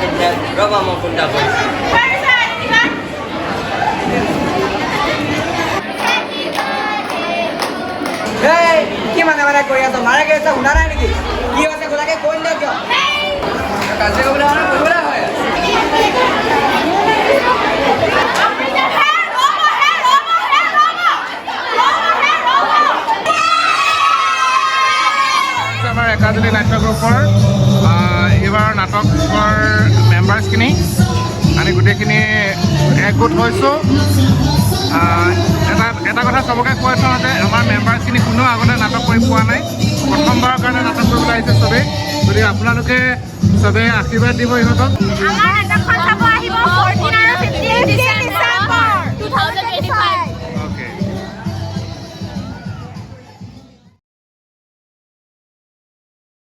কেতিয়া ৰ'বা মই ফোনটা কৰিছোঁ এই কি মানে মানে কৰি আছ মাৰে কি আছে শুনা নাই নেকি? কি হৈছে গোলাকে কৈ নিদিয় কিয় কাজিয়া কৰিবলৈ আমাৰ একাডেমি নাট্য গ্ৰুপৰ এইবাৰ নাটকৰ মেম্বাৰ্ছখিনি আমি গোটেইখিনি একগোট হৈছোঁ। এটা এটা কথা চবকে কৈ থওঁ যে আমাৰ মেম্বাৰ্ছখিনি কোনেও আগতে নাটক কৰি পোৱা নাই। প্ৰথমবাৰৰ কাৰণে নাটক কৰিবলৈ আহিছে চবেই। গতিকে আপোনালোকে চবেই আশীৰ্বাদ দিব ইহঁতক।